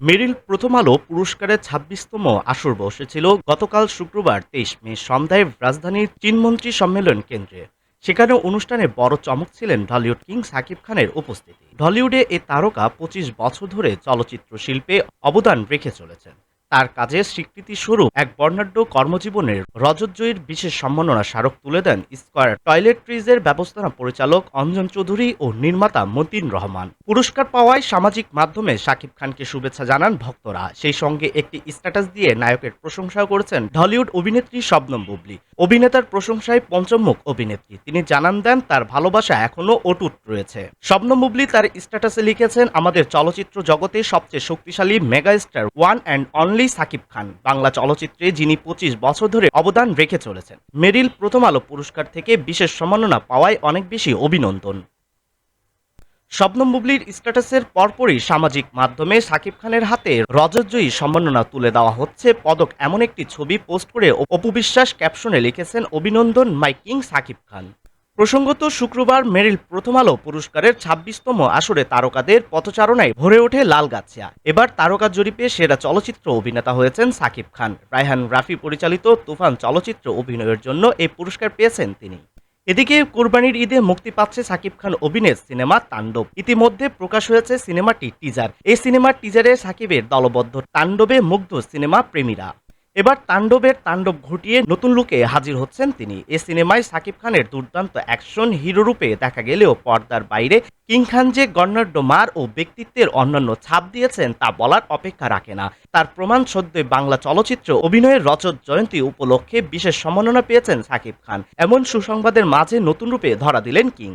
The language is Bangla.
মেরিল প্রথম আলো পুরস্কারের ছাব্বিশতম আসর বসেছিল গতকাল শুক্রবার তেইশ মে সন্ধ্যায় রাজধানীর চীনমন্ত্রী সম্মেলন কেন্দ্রে। সেখানে অনুষ্ঠানে বড় চমক ছিলেন ঢলিউড কিং সাকিব খানের উপস্থিতি। ঢলিউডে এ তারকা পঁচিশ বছর ধরে চলচ্চিত্র শিল্পে অবদান রেখে চলেছেন। তার কাজের স্বীকৃতি স্বরূপ এক বর্ণাঢ্য কর্মজীবনের রজতজয়ীর বিশেষ সম্মাননা স্মারক তুলে দেন স্কয়ার টয়লেট্রিজের ব্যবস্থাপনা পরিচালক অঞ্জন চৌধুরী ও নির্মাতা মতিন রহমান। পুরস্কার পাওয়ায় সামাজিক মাধ্যমে শাকিব খানকে শুভেচ্ছা জানান ভক্তরা। সেই সঙ্গে একটি স্ট্যাটাস দিয়ে নায়কের প্রশংসাও করেছেন ঢলিউড অভিনেত্রী শবনম বুবলি। অভিনেতার প্রশংসায় পঞ্চমুখ অভিনেত্রী। তিনি জানান দেন, তার ভালোবাসা এখনও অটুট রয়েছে। শবনম বুবলি তার স্ট্যাটাসে লিখেছেন, আমাদের চলচ্চিত্র জগতে সবচেয়ে শক্তিশালী mega star one and only Shakib Khan. Bangla চলচ্চিত্রে যিনি পঁচিশ বছর ধরে অবদান রেখে চলেছেন, মেরিল প্রথম আলো পুরস্কার থেকে বিশেষ সম্মাননা পাওয়ায় অনেক বেশি অভিনন্দন। শবনম বুবলির স্ট্যাটাসের পরপরই সামাজিক মাধ্যমে সাকিব খানের হাতে রজতজয়ী সম্মাননা তুলে দেওয়া হচ্ছে। পদক এমন একটি ছবি পোস্ট করে অপুবিশ্বাস ক্যাপশনে লিখেছেন, অভিনন্দন মাই কিং সাকিব খান। প্রসঙ্গত শুক্রবার মেরিল প্রথম আলো পুরস্কারের ছাব্বিশতম আসরে তারকাদের পথচারণায় ভরে ওঠে লালগাছিয়া এবার তারকা জরিপে সেরা চলচ্চিত্র অভিনেতা হয়েছেন সাকিব খান। রায়হান রাফি পরিচালিত তুফান চলচ্চিত্র অভিনয়ের জন্য এই পুরস্কার পেয়েছেন তিনি। এদিকে কোরবানির ঈদে মুক্তি পাচ্ছে সাকিব খান অভিনীত সিনেমা তাণ্ডব। ইতিমধ্যে প্রকাশ হয়েছে সিনেমাটি টিজার এই সিনেমার টিজারে সাকিবের দলবদ্ধ তাণ্ডবে মুগ্ধ সিনেমা প্রেমীরা। এবার তাণ্ডবের তাণ্ডব ঘটিয়ে নতুন লুকে হাজির হচ্ছেন তিনি। এ সিনেমায় সাকিব খানের দুর্দান্ত অ্যাকশন হিরো রূপে দেখা গেলেও পর্দার বাইরে কিং খান যে গণ্যর্য মার ও ব্যক্তিত্বের অন্যান্য ছাপ দিয়েছেন তা বলার অপেক্ষা রাখে না। তার প্রমাণ সদ্যই বাংলা চলচ্চিত্র অভিনয়ের রজত জয়ন্তী উপলক্ষে বিশেষ সম্মাননা পেয়েছেন সাকিব খান। এমন সুসংবাদের মাঝে নতুন রূপে ধরা দিলেন কিং।